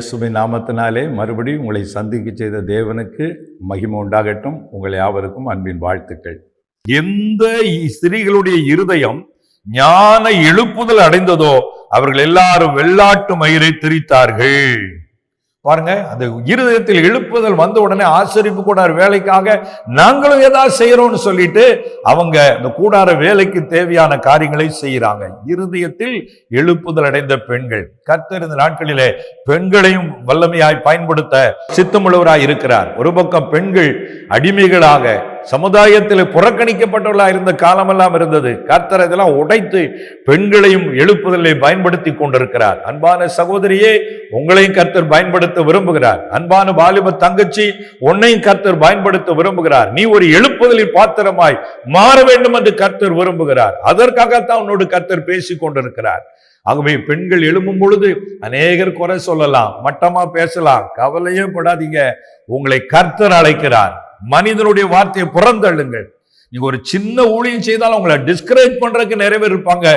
சுபை நாமத்தினாலே மறுபடியும் உங்களை சந்திக்க செய்த தேவனுக்கு மகிமை உண்டாகட்டும். உங்கள் யாவருக்கும் அன்பின் வாழ்த்துக்கள். எந்த ஸ்திரீகளுடைய இருதயம் ஞான எழுப்புதல் அடைந்ததோ அவர்கள் எல்லாரும் வெள்ளாட்டு மயிரை திரித்தார்கள். பாருங்க அந்த இருதயத்தில் எழுப்புதல் வந்த உடனே ஆசரிப்பு கூடார் வேலைக்காக நாங்களும் ஏதாவது செய்யறோம்னு சொல்லிட்டு அவங்க இந்த கூடார வேலைக்கு தேவையான காரியங்களை செய்யறாங்க இருதயத்தில் எழுப்புதல் அடைந்த பெண்கள் கர்த்தர் இந்த நாட்களிலே பெண்களையும் வல்லமையாய் பயன்படுத்த சித்தமுள்ளவராய் இருக்கிறார். ஒரு பக்கம் பெண்கள் அடிமைகளாக சமுதாயத்தில் புறக்கணிக்கப்பட்டவர்களாக இருந்த காலமெல்லாம் இருந்தது. கர்த்தர் இதெல்லாம் உடைத்து பெண்களையும் எழுப்புதலை பயன்படுத்தி கொண்டிருக்கிறார். அன்பான சகோதரியே உங்களையும் கர்த்தர் பயன்படுத்த விரும்புகிறார். அன்பான வாலிப தங்கச்சி உன்னையும் கர்த்தர் பயன்படுத்த விரும்புகிறார். நீ ஒரு எழுப்புதலின் பாத்திரமாய் மாற வேண்டும் என்று கர்த்தர் விரும்புகிறார். அதற்காகத்தான் உன்னோடு கர்த்தர் பேசிக் கொண்டிருக்கிறார். ஆகவே பெண்கள் எழும்பும் பொழுது அநேகர் குறை சொல்லலாம் மட்டமா பேசலாம் கவலையே படாதீங்க. உங்களை கர்த்தர் அழைக்கிறார். மனிதனுடைய வார்த்தையை புறந்தள்ளுங்கள். நீங்க ஒரு சின்ன ஊழியம் செய்தாலும் உங்களை டிஸ்கரேஜ் பண்றதுக்கு நிறைய பேர் இருப்பாங்க.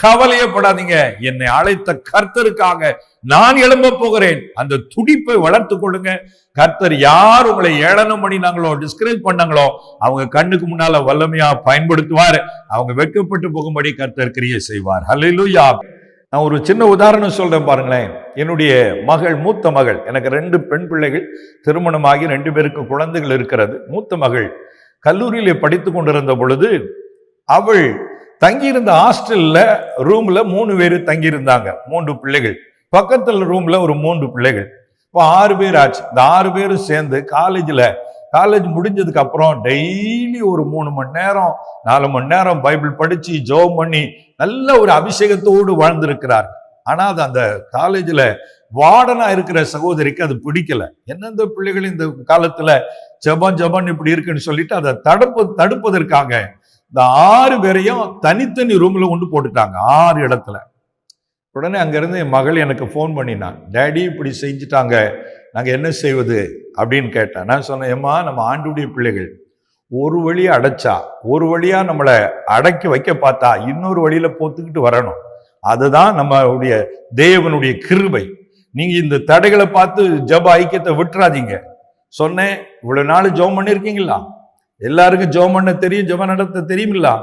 கவலையே படாதீங்க என்னை அழைத்த கர்த்தருக்காக நான் எழும்ப போகிறேன். அந்த துடிப்பை வளர்த்து கொள்ளுங்க. கர்த்தர் யார் உங்களை ஏளனம் பண்ணினாங்களோ டிஸ்கரேஜ் பண்ணாங்களோ அவங்க கண்ணுக்கு முன்னால வல்லமையா பயன்படுத்துவார். அவங்க வெட்கப்பட்டு போகும்படி கர்த்தர் கிரியை செய்வார். ஹalleluya நான் ஒரு சின்ன உதாரணம் சொல்கிறேன் பாருங்களேன். என்னுடைய மகள் மூத்த மகள் எனக்கு ரெண்டு பெண் பிள்ளைகள் திருமணமாகி ரெண்டு பேருக்கு குழந்தைகள் இருக்கிறது. மூத்த மகள் கல்லூரியிலே படித்து கொண்டிருந்த பொழுது அவள் தங்கியிருந்த ஹாஸ்டலில் ரூமில் மூணு பேர் தங்கியிருந்தாங்க. மூன்று பிள்ளைகள். பக்கத்தில் ரூமில் ஒரு மூன்று பிள்ளைகள். இப்போ ஆறு பேர் ஆச்சு. இந்த ஆறு பேரும் சேர்ந்து காலேஜில் காலேஜ் முடிஞ்சதுக்கு அப்புறம் டெய்லி ஒரு மூணு மணி நேரம் நாலு மணி நேரம் பைபிள் படிச்சு ஜோம் பண்ணி நல்ல ஒரு அபிஷேகத்தோடு வாழ்ந்திருக்கிறார். ஆனால் அது அந்த காலேஜில் வார்டனாக இருக்கிற சகோதரிக்கு அது பிடிக்கல. என்னெந்த பிள்ளைகள் இந்த காலத்தில் ஜபம் ஜபம் இப்படி இருக்குன்னு சொல்லிட்டு அதை தடுப்பு தடுப்பதற்காக இந்த ஆறு பேரையும் தனித்தனி ரூமில் கொண்டு போட்டுட்டாங்க ஆறு இடத்துல. உடனே அங்கேருந்து என் மகள் எனக்கு ஃபோன் பண்ணினான் டேடி இப்படி செஞ்சுட்டாங்க. நாங்கள் என்ன செய்வது அப்படின்னு கேட்டேன் நான் சொன்னேன் ஏம்மா நம்ம ஆண்டுடைய பிள்ளைகள் ஒரு வழியை அடைச்சா ஒரு வழியாக நம்மளை அடக்கி வைக்க பார்த்தா இன்னொரு வழியில் போத்துக்கிட்டு வரணும். அதுதான் நம்மளுடைய தேவனுடைய கிருபை. நீங்கள் இந்த தடைகளை பார்த்து ஜப ஐக்கியத்தை விட்டுறாதீங்க. சொன்னேன் இவ்வளோ நாள் ஜெபம் பண்ணியிருக்கீங்களா எல்லாருக்கும் ஜெபம் பண்ண தெரியும் ஜெபம் நடத்த தெரியுமில்லா?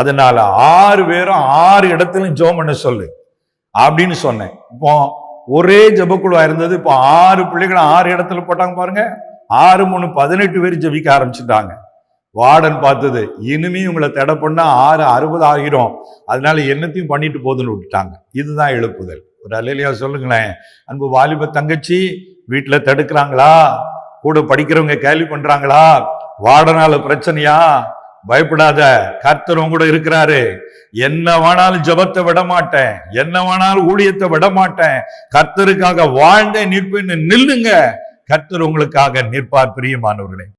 அதனால ஆறு பேரும் ஆறு இடத்துலையும் ஜெபம் பண்ண சொல்லு. அப்படின்னு சொன்னேன். இப்போ ஒரே ஜபக்குழுவா இருந்தது இப்போ ஆறு பிள்ளைகளை ஆறு இடத்துல போட்டாங்க பாருங்க. ஆறு மூணு பதினெட்டு பேர் ஜபிக்க ஆரம்பிச்சுட்டாங்க. வார்டன் பார்த்தது இனிமே உங்களை தடை பண்ணா ஆறு அறுபது ஆகிரும். அதனால என்னத்தையும் பண்ணிட்டு போதுன்னு விட்டுட்டாங்க. இதுதான் எழுப்புதல். ஒரு அலையிலையா சொல்லுங்களேன். அன்பு வாலிப தங்கச்சி வீட்டில் தடுக்கிறாங்களா? கூட படிக்கிறவங்க கேள்வி பண்றாங்களா? வார்டனால பிரச்சனையா? பயப்படாத கர்த்தரும் கூட இருக்கிறாரு. என்ன வேணாலும் ஜபத்தை விட மாட்டேன். என்ன வேணாலும் ஊழியத்தை விட மாட்டேன். கர்த்தருக்காக வாழ்ந்தே நிற்பேன்னு நில்லுங்க. கர்த்தர் உங்களுக்காக நிற்பார் பிரியமானவர்களே.